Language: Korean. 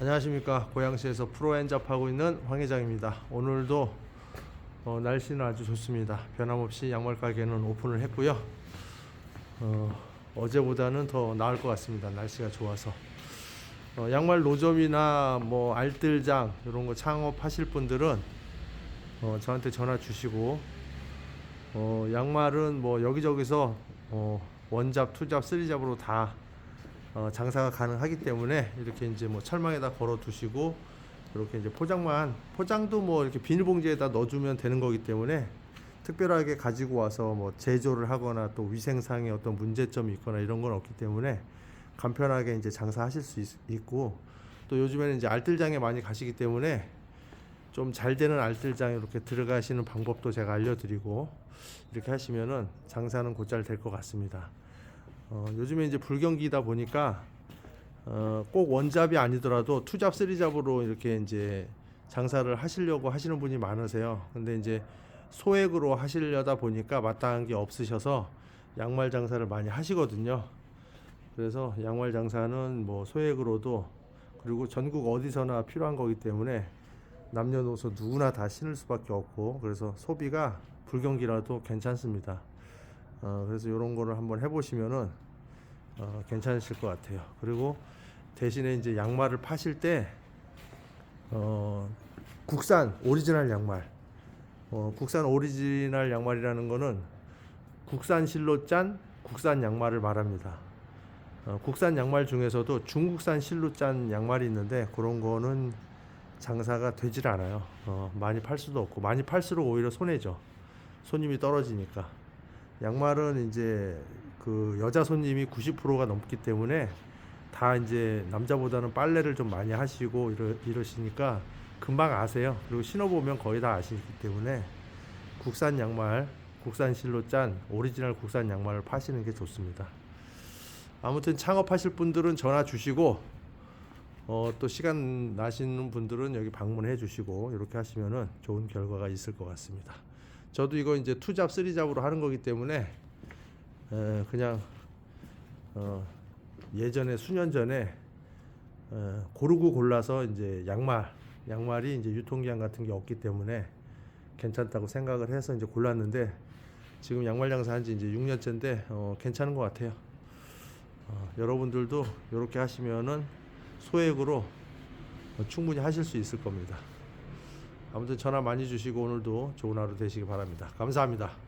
안녕하십니까 고양시에서 프로엔잡하고 있는 황 회장입니다. 오늘도 어, 날씨는 아주 좋습니다. 변함없이 양말 가게는 오픈을 했고요. 어, 어제보다는 더 나을 것 같습니다. 날씨가 좋아서 어, 양말 노점이나 뭐 알뜰장 이런 거 창업하실 분들은 어, 저한테 전화 주시고 어, 양말은 뭐 여기저기서 어, 원잡, 투잡, 쓰리잡으로 다 어, 장사가 가능하기 때문에 이렇게 이제 뭐 철망에다 걸어 두시고 이렇게 이제 포장만 포장도 뭐 이렇게 비닐봉지에다 넣어주면 되는 거기 때문에 특별하게 가지고 와서 뭐 제조를 하거나 또 위생상의 어떤 문제점이 있거나 이런 건 없기 때문에 간편하게 이제 장사하실 수 있, 있고 또 요즘에는 이제 알뜰장에 많이 가시기 때문에 좀 잘 되는 알뜰장에 이렇게 들어가시는 방법도 제가 알려드리고 이렇게 하시면은 장사는 곧잘 될 것 같습니다. 어, 요즘에 이제 불경기다 보니까 어, 꼭 원잡이 아니더라도 투잡, 쓰리잡으로 이렇게 이제 장사를 하시려고 하시는 분이 많으세요. 근데 이제 소액으로 하시려다 보니까 마땅한 게 없으셔서 양말 장사를 많이 하시거든요. 그래서 양말 장사는 뭐 소액으로도 그리고 전국 어디서나 필요한 거기 때문에 남녀노소 누구나 다 신을 수밖에 없고 그래서 소비가 불경기라도 괜찮습니다. 어, 그래서 이런 거를 한번 해보시면은 어, 괜찮으실 것 같아요. 그리고 대신에 이제 양말을 파실 때 어, 국산 오리지널 양말, 어, 국산 오리지널 양말이라는 거는 국산 실로 짠 국산 양말을 말합니다. 어, 국산 양말 중에서도 중국산 실로 짠 양말이 있는데 그런 거는 장사가 되질 않아요. 어, 많이 팔 수도 없고 많이 팔수록 오히려 손해죠. 손님이 떨어지니까. 양말은 이제 그 여자 손님이 90%가 넘기 때문에 다 이제 남자보다는 빨래를 좀 많이 하시고 이러, 이러시니까 금방 아세요. 그리고 신어보면 거의 다 아시기 때문에 국산 양말, 국산 실로 짠 오리지널 국산 양말을 파시는 게 좋습니다. 아무튼 창업하실 분들은 전화 주시고 어, 또 시간 나시는 분들은 여기 방문해 주시고 이렇게 하시면은 좋은 결과가 있을 것 같습니다. 저도 이거 이제 투잡 쓰리잡으로 하는 거기 때문에 에, 그냥 어, 예전에 수년 전에 어, 고르고 골라서 이제 양말 양말이 이제 유통기한 같은 게 없기 때문에 괜찮다고 생각을 해서 이제 골랐는데 지금 양말 장사 한 지 이제 6년째인데 어, 괜찮은 것 같아요. 어, 여러분들도 이렇게 하시면은 소액으로 어, 충분히 하실 수 있을 겁니다. 아무튼 전화 많이 주시고 오늘도 좋은 하루 되시기 바랍니다. 감사합니다.